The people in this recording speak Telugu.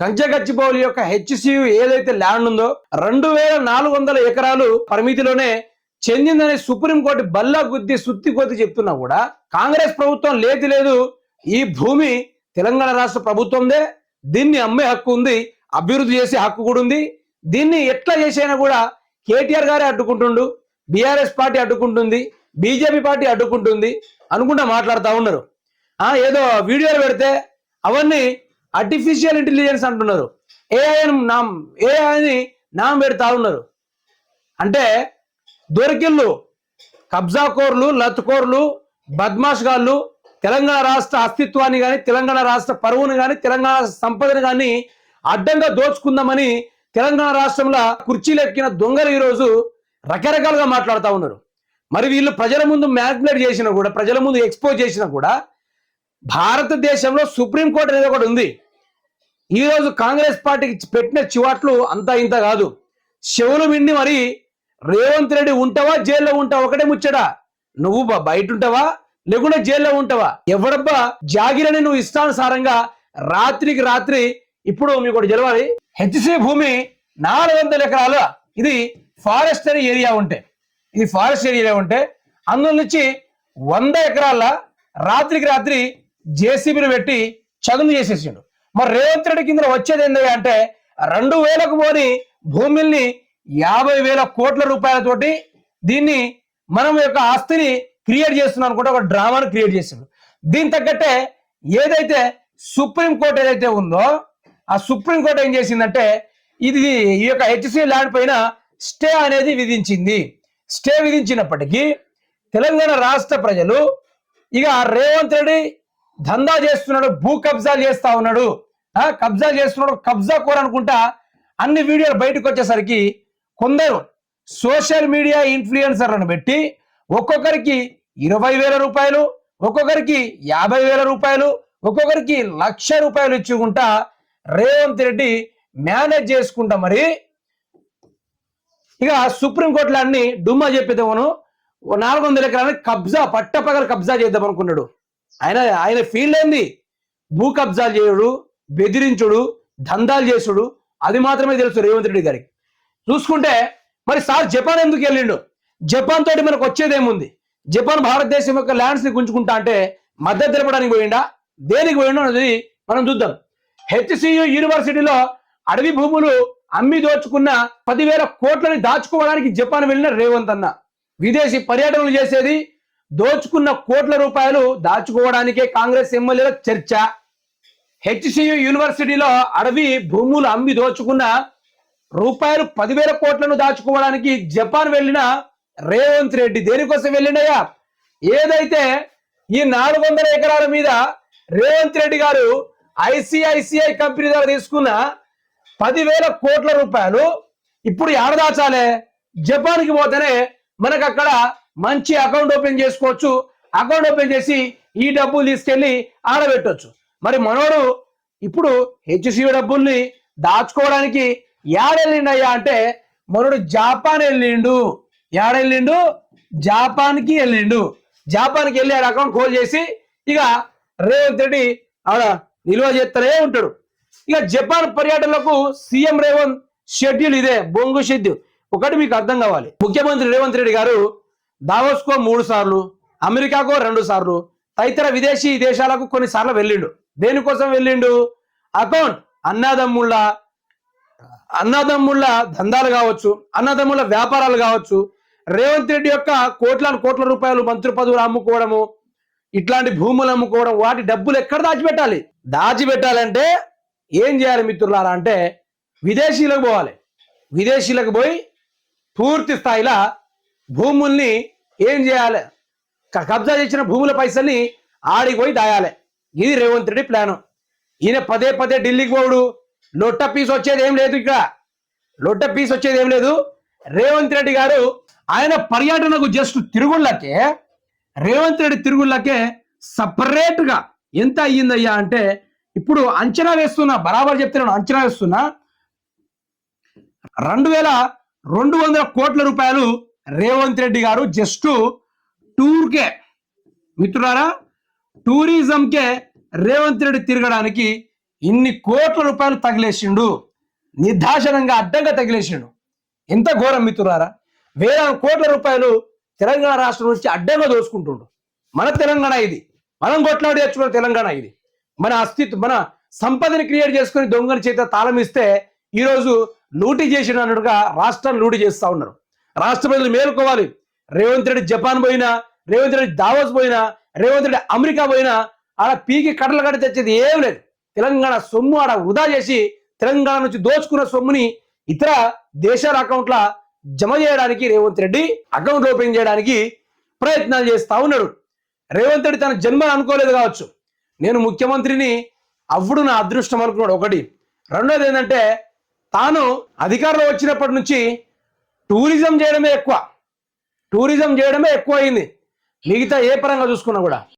కంచగచ్చిబౌలి యొక్క హెచ్సియు ఏదైతే ల్యాండ్ ఉందో రెండు వేల నాలుగు వందల ఎకరాలు పరిమితిలోనే చెందిందని సుప్రీంకోర్టు బల్లా గుద్ది సుత్తి కొద్ది చెప్తున్నా కూడా కాంగ్రెస్ ప్రభుత్వం లేదు లేదు. ఈ భూమి తెలంగాణ రాష్ట్ర ప్రభుత్వందే. దీన్ని అమ్మే హక్కు ఉంది. అభివృద్ధి చేసే హక్కు కూడా ఉంది. దీన్ని ఎట్లా చేసైనా కూడా కేటీఆర్ గారే అడ్డుకుంటుండు. బీఆర్ఎస్ పార్టీ అడ్డుకుంటుంది. బీజేపీ పార్టీ అడ్డుకుంటుంది. అనుకుంటా మాట్లాడుతూ ఉన్నారు. ఏదో వీడియోలు పెడితే అవన్నీ ఆర్టిఫిషియల్ ఇంటెలిజెన్స్ అంటున్నారు. ఏఐ నామ్ ఏఐ అని పెడతా ఉన్నారు. అంటే దొరికిళ్ళు కబ్జాకోర్లు లత్కోర్లు బద్మాష్గాళ్ళు తెలంగాణ రాష్ట్ర అస్తిత్వాన్ని కానీ తెలంగాణ రాష్ట్ర పరువును కానీ తెలంగాణ సంపదను కానీ అడ్డంగా దోచుకుందామని తెలంగాణ రాష్ట్రంలో కుర్చీలు ఎక్కిన దొంగలు ఈరోజు రకరకాలుగా మాట్లాడుతూ ఉన్నారు. మరి వీళ్ళు ప్రజల ముందు మ్యాగ్నేట్ చేసినా కూడా ప్రజల ముందు ఎక్స్పోజ్ చేసినా కూడా భారతదేశంలో సుప్రీంకోర్టు అనేది ఒకటి ఉంది. ఈరోజు కాంగ్రెస్ పార్టీకి పెట్టిన చివాట్లు అంతా ఇంత కాదు. చెవులు విండి మరి. రేవంత్ రెడ్డి ఉంటావా? జైల్లో ఉంటావా? ఒకటే ముచ్చడా నువ్వు బయట ఉంటావా? లేకుండా జైల్లో ఉంటావా? ఎవడబ్బా? జాగిరని నువ్వు ఇష్టానుసారంగా రాత్రికి రాత్రి ఇప్పుడు మీకు ఒకటి జరవాలి హెచ్సి భూమి నాలుగు వందల ఎకరాలు ఇది ఫారెస్టరీ ఏరియా ఉంటే. ఇది ఫారెస్ట్ ఏరియా ఉంటే అందులో నుంచి వంద ఎకరాల రాత్రికి రాత్రి జేసీబీలు పెట్టి చదును చేసేసిండు. మరి రేవంత్ రెడ్డి కింద వచ్చేది ఏంటి అంటే రెండు వేలకు పోని భూముల్ని యాభై వేల కోట్ల రూపాయలతోటి దీన్ని మనం యొక్క ఆస్తిని క్రియేట్ చేస్తున్నాం అనుకుంటే ఒక డ్రామాను క్రియేట్ చేసిండు. దీని తగ్గట్టే ఏదైతే సుప్రీం కోర్టు ఏదైతే ఉందో ఆ సుప్రీంకోర్టు ఏం చేసిందంటే ఇది ఈ యొక్క హెచ్సి ల్యాండ్ పైన స్టే అనేది విధించింది. స్టే విధించినప్పటికీ తెలంగాణ రాష్ట్ర ప్రజలు ఇక రేవంత్ రెడ్డి దందా చేస్తున్నాడు భూ కబ్జాలు చేస్తా ఉన్నాడు. ఆ కబ్జా చేస్తున్నాడు కబ్జా కోరనుకుంటా అన్ని వీడియోలు బయటకు వచ్చేసరికి కొందరు సోషల్ మీడియా ఇన్ఫ్లుయెన్సర్లను పెట్టి ఒక్కొక్కరికి ఇరవై వేల రూపాయలు ఒక్కొక్కరికి యాభై వేల రూపాయలు ఒక్కొక్కరికి లక్ష రూపాయలు ఇచ్చుకుంటా రేవంత్ రెడ్డి మేనేజ్ చేసుకుంటా మరి. ఇక సుప్రీంకోర్టులో అన్ని డుమ్మా చెప్పేదేమోను ఓ నాలుగు వందల ఎకరాలని కబ్జా పట్టపగలు కబ్జా చేద్దాం అనుకున్నాడు. ఆయన ఆయన ఫీల్డ్ ఏంది? భూ కబ్జాలు చేయుడు బెదిరించుడు దందాలు చేసుడు అది మాత్రమే తెలుసు రేవంత్ రెడ్డి గారికి. చూసుకుంటే మరి సార్ జపాన్ ఎందుకు వెళ్ళిండు? జపాన్ తోటి మనకు వచ్చేదేముంది? జపాన్ భారతదేశం యొక్క ల్యాండ్స్ని గుంజుకుంటా అంటే మద్దతు తెలపడానికి పోయిండా? దేనికి పోయిండో అనేది మనం చూద్దాం. హెచ్సియు యూనివర్సిటీలో అడవి భూములు అమ్మి దోచుకున్న పదివేల కోట్లని దాచుకోవడానికి జపాన్ వెళ్ళిన రేవంత్ అన్న. విదేశీ పర్యటనలు చేసేది దోచుకున్న కోట్ల రూపాయలు దాచుకోవడానికే కాంగ్రెస్ ఎమ్మెల్యేల చర్చ. హెచ్సియు యూనివర్సిటీలో అడవి భూములు అమ్మి దోచుకున్న రూపాయలు పదివేల కోట్లను దాచుకోవడానికి జపాన్ వెళ్ళిన రేవంత్ రెడ్డి. దేనికోసం వెళ్ళిండయా ఏదైతే ఈ నాలుగు వందల ఎకరాల మీద రేవంత్ రెడ్డి గారు ఐసిఐసిఐ కంపెనీ ద్వారా తీసుకున్న పదివేల కోట్ల రూపాయలు ఇప్పుడు ఏడదాచాలే జపాన్కి పోతేనే మనకు అక్కడ మంచి అకౌంట్ ఓపెన్ చేసుకోవచ్చు. అకౌంట్ ఓపెన్ చేసి ఈ డబ్బులు తీసుకెళ్ళి ఆడబెట్టొచ్చు. మరి మనోడు ఇప్పుడు హెచ్సియు డబ్బుల్ని దాచుకోవడానికి యాడెళ్ళిండయ్యా అంటే మనోడు జాపాన్ వెళ్ళిండు యాడెళ్ళిండు? జాపాన్కి వెళ్ళిండు జాపాన్కి వెళ్ళి ఆడ అకౌంట్ క్లోజ్ చేసి ఇక రేవంత్ రెడ్డి ఆడ నిల్వ చేస్తూనే ఉంటాడు. ఇక జపాన్ పర్యటనలకు సీఎం రేవంత్ షెడ్యూల్ ఇదే బొంగు షెడ్యూల్. ఒకటి మీకు అర్థం కావాలి. ముఖ్యమంత్రి రేవంత్ రెడ్డి గారు దావోస్కో మూడు సార్లు అమెరికాకో రెండు సార్లు తదితర విదేశీ దేశాలకు కొన్నిసార్లు వెళ్ళిండు. దేనికోసం వెళ్ళిండు? అకౌంట్. అన్నదమ్ముళ్ళ అన్నదమ్ముళ్ళ దందాలు కావచ్చు అన్నదమ్ముళ్ళ వ్యాపారాలు కావచ్చు రేవంత్ రెడ్డి యొక్క కోట్లాను కోట్ల రూపాయలు మంత్రి పదవులు అమ్ముకోవడము ఇట్లాంటి భూములు అమ్ముకోవడం వాటి డబ్బులు ఎక్కడ దాచిపెట్టాలి? దాచిపెట్టాలంటే ఏం చేయాలి మిత్రులారా అంటే విదేశీలకు పోవాలి. విదేశీలకు పోయి పూర్తి స్థాయిలో భూముల్ని ఏం చేయాలి? కబ్జా చేసిన భూముల పైసల్ని ఆడికి పోయి దాయాలి. ఇది రేవంత్ రెడ్డి ప్లాను. ఈయన పదే పదే ఢిల్లీకి పోవుడు. లొట్ట పీస్ వచ్చేది ఏం లేదు ఇక్కడ లొట్ట పీస్ వచ్చేది ఏం లేదు. రేవంత్ రెడ్డి గారు ఆయన పర్యటనకు జస్ట్ తిరుగుళ్ళకే రేవంత్ రెడ్డి తిరుగుళ్ళకే సపరేట్గా ఎంత అయ్యిందయ్యా అంటే ఇప్పుడు అంచనా వేస్తున్నా బరాబర్ చెప్తున్నాను అంచనా వేస్తున్నా రెండు వేల రెండు వందల కోట్ల రూపాయలు రేవంత్ రెడ్డి గారు జస్ట్ టూర్కే. మిత్రులారా టూరిజంకే రేవంత్ రెడ్డి తిరగడానికి ఇన్ని కోట్ల రూపాయలు తగిలేసిండు. నిర్దాశనంగా అడ్డంగా తగిలేసిండు. ఎంత ఘోరం మిత్రులారా? వేల కోట్ల రూపాయలు తెలంగాణ రాష్ట్రం నుంచి అడ్డంగా దోచుకుంటుండు. మన తెలంగాణ ఇది. మనం కొట్లాడి తెచ్చుకున్న తెలంగాణ ఇది. మన అస్తిత్వం మన సంపదని క్రియేట్ చేసుకుని దొంగని చేత తాళం ఇస్తే ఈరోజు లూటీ చేసిన అన్నట్టుగా లూటి లూటీ చేస్తా ఉన్నారు. రాష్ట్ర ప్రజలు మేలుకోవాలి. రేవంత్ రెడ్డి జపాన్ పోయినా రేవంత్ రెడ్డి దావోస్ పోయినా రేవంత్ రెడ్డి అమెరికా పోయినా ఆడ పీకి కట్టలు కట్టి తెచ్చేది ఏం లేదు. తెలంగాణ సొమ్ము ఆడ వృధా చేసి తెలంగాణ నుంచి దోచుకున్న సొమ్ముని ఇతర దేశాల అకౌంట్ల జమ చేయడానికి రేవంత్ రెడ్డి అకౌంట్ ఓపెన్ చేయడానికి ప్రయత్నాలు చేస్తా ఉన్నాడు. రేవంత్ రెడ్డి తన జన్మ అనుకోలేదు కావచ్చు. నేను ముఖ్యమంత్రిని అవ్వడు నా అదృష్టం అనుకున్నాడు ఒకటి. రెండోది ఏంటంటే తాను అధికారంలో వచ్చినప్పటి నుంచి టూరిజం చేయడమే ఎక్కువ. టూరిజం చేయడమే ఎక్కువ అయింది మిగతా ఏ పరంగా చూసుకున్నా కూడా.